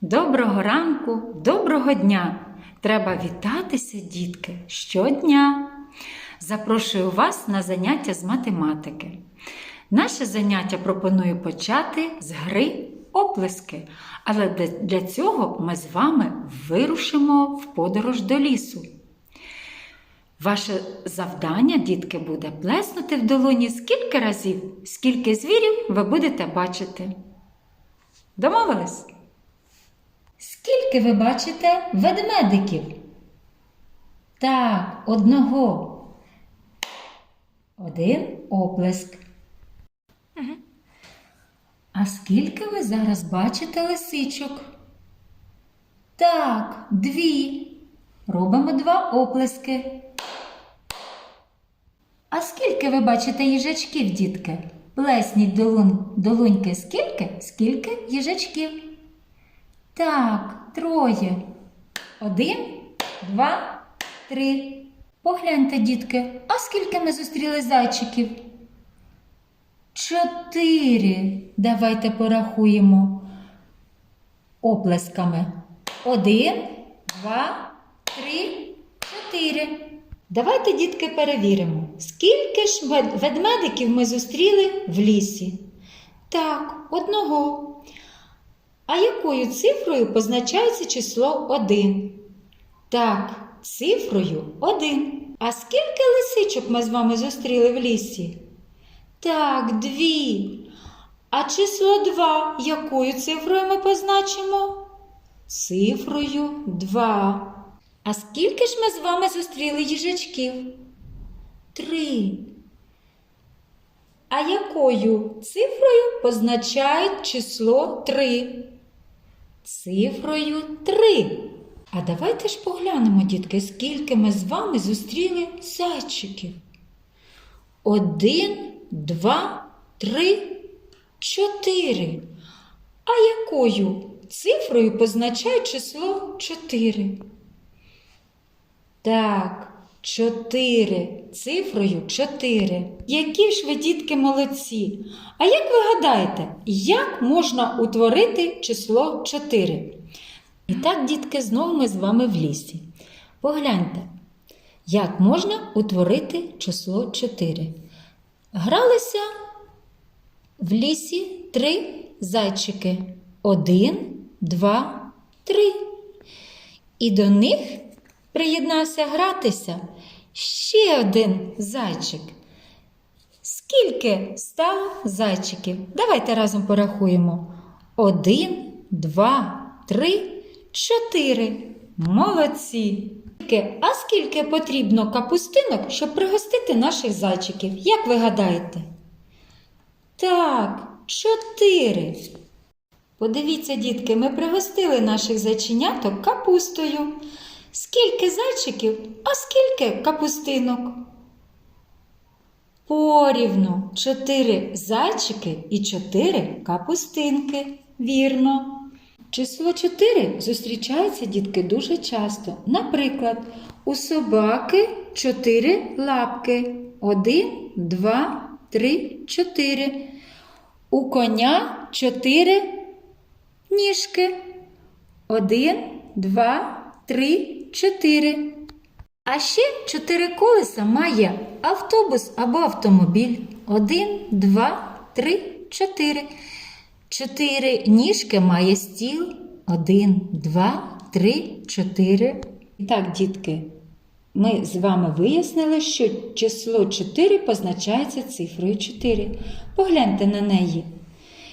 Доброго ранку, доброго дня! Треба вітатися, дітки, щодня. Запрошую вас на заняття з математики. Наше заняття пропоную почати з гри оплески, але для- цього ми з вами вирушимо в подорож до лісу. Ваше завдання, дітки, буде плеснути в долоні скільки разів, скільки звірів ви будете бачити. Домовились? Скільки ви бачите ведмедиків? Так, одного. Один оплеск. А скільки ви зараз бачите лисичок? Так, дві. Робимо два оплески. А скільки ви бачите їжачків, дітки? Плесніть долон, долоньки скільки? Скільки їжачків? Так, троє. Один, два, три. Погляньте, дітки, а скільки ми зустріли зайчиків? Чотири. Давайте порахуємо оплесками. Один, два, три, чотири. Давайте, дітки, перевіримо, скільки ж ведмедиків ми зустріли в лісі. Так, одного. А якою цифрою позначається число 1? Так, цифрою 1. А скільки лисичок ми з вами зустріли в лісі? Так, дві. А число 2 якою цифрою ми позначимо? Цифрою 2. А скільки ж ми з вами зустріли їжачків? Три. А якою цифрою позначають число 3? Цифрою 3. А давайте ж поглянемо, дітки, скільки ми з вами зустріли зайчиків. Один, два, три, чотири. А якою цифрою позначають число 4? Так, чотири. Цифрою чотири. Які ж ви, дітки, молодці. А як ви гадаєте, як можна утворити число 4? І так, дітки, знову ми з вами в лісі. Погляньте, як можна утворити число 4. Гралися в лісі три зайчики. Один, два, три. І до них приєднався гратися ще один зайчик. Скільки стало зайчиків? Давайте разом порахуємо. Один, два, три, чотири. Молодці. А скільки потрібно капустинок, щоб пригостити наших зайчиків? Як ви гадаєте? Так, чотири. Подивіться, дітки, ми пригостили наших зайченяток капустою. Скільки зайчиків, а скільки капустинок? Порівну чотири зайчики і чотири капустинки. Вірно. Число 4 зустрічається, дітки, дуже часто. Наприклад, у собаки 4 лапки. 1, 2, 3, 4. У коня 4 ніжки. 1, 2, 3, 4. А ще чотири колеса має автобус або автомобіль. Один, два, три, чотири. Чотири ніжки має стіл. Один, два, три, чотири. І так, дітки, ми з вами вияснили, що число 4 позначається цифрою 4. Погляньте на неї.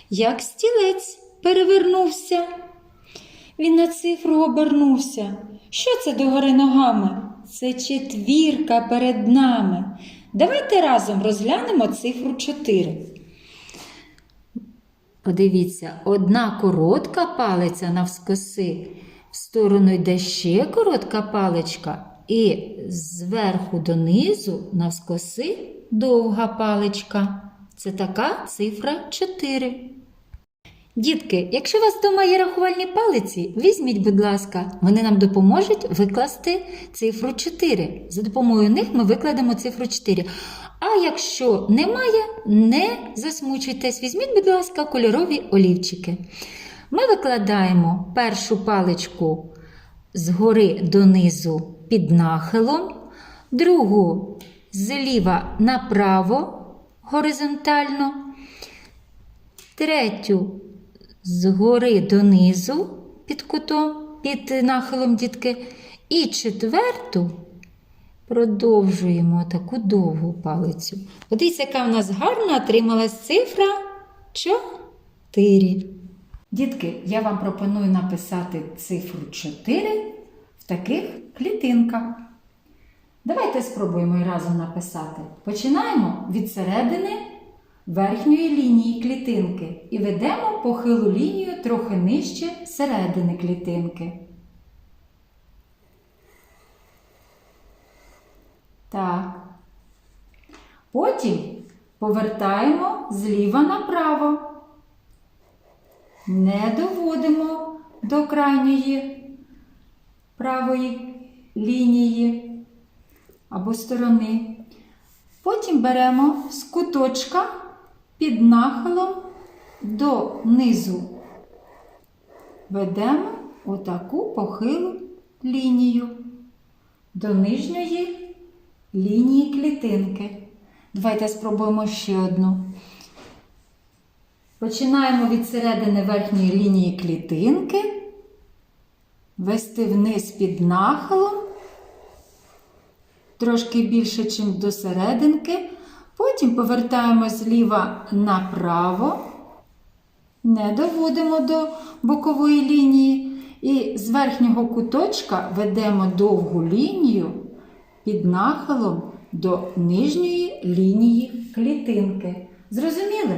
Як стілець перевернувся. Він на цифру обернувся. Що це догори ногами? Це четвірка перед нами. Давайте разом розглянемо цифру 4. Подивіться, одна коротка палиця навскоси, в сторону йде ще коротка паличка, і зверху донизу навскоси довга паличка. Це така цифра 4. Дітки, якщо у вас вдома є рахувальні палиці, візьміть, будь ласка, вони нам допоможуть викласти цифру 4. За допомогою них ми викладемо цифру 4. А якщо немає, не засмучуйтесь, візьміть, будь ласка, кольорові олівчики. Ми викладаємо першу паличку згори донизу під нахилом, другу зліва направо горизонтально, третю згори донизу під кутом, під нахилом дітки, і четверту продовжуємо таку довгу палицю. Подивіться, яка в нас гарна отрималась цифра 4. Дітки, я вам пропоную написати цифру 4 в таких клітинках. Давайте спробуємо разом написати. Починаємо від середини верхньої лінії клітинки і ведемо похилу лінію трохи нижче середини клітинки. Так. Потім повертаємо зліва направо. Не доводимо до крайньої правої лінії або сторони. Потім беремо з куточка під нахилом до низу. Ведемо отаку похилу лінію до нижньої лінії клітинки. Давайте спробуємо ще одну. Починаємо від середини верхньої лінії клітинки, вести вниз під нахилом, трошки більше, ніж до серединки. Потім повертаємо зліва направо, не доводимо до бокової лінії. І з верхнього куточка ведемо довгу лінію під нахилом до нижньої лінії клітинки. Зрозуміли?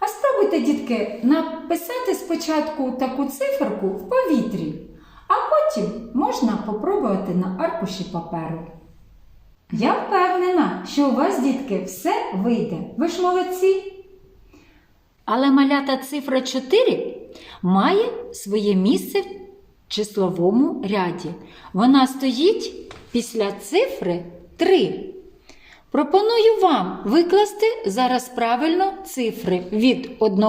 А спробуйте, дітки, написати спочатку таку циферку в повітрі, а потім можна попробувати на аркуші паперу. Я впевнена, що у вас, дітки, все вийде. Ви ж молодці. Але малята цифра 4 має своє місце в числовому ряді. Вона стоїть після цифри 3. Пропоную вам викласти зараз правильно цифри від 1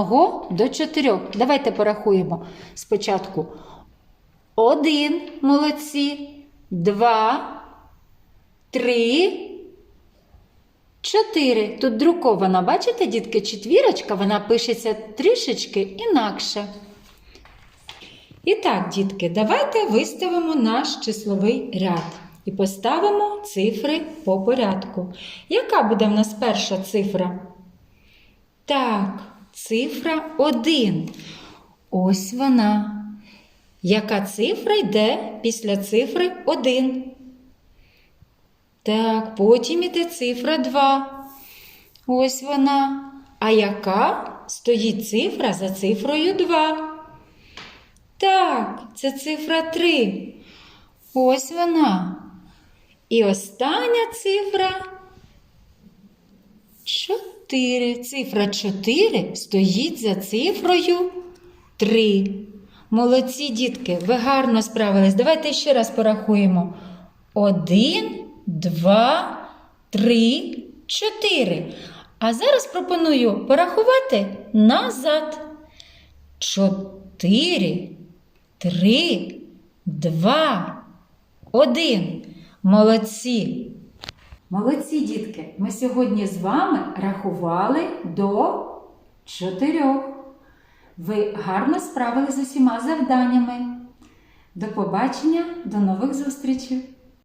до 4. Давайте порахуємо спочатку 1 молодці, 2, 3, 4. Тут друкована, бачите, дітки, четвірочка, вона пишеться трішечки інакше. І так, дітки, давайте виставимо наш числовий ряд і поставимо цифри по порядку. Яка буде в нас перша цифра? Так, цифра 1. Ось вона. Яка цифра йде після цифри 1? Так, потім іде цифра 2. Ось вона. А яка стоїть цифра за цифрою 2? Так, це цифра 3. Ось вона. І остання цифра 4. Цифра 4 стоїть за цифрою 3. Молодці дітки, ви гарно справились. Давайте ще раз порахуємо. 1, 2, 3, 4. А зараз пропоную порахувати назад. 4, 3, 2, 1. Молодці! Молодці, дітки! Ми сьогодні з вами рахували до чотирьох. Ви гарно справились з усіма завданнями. До побачення, до нових зустрічей!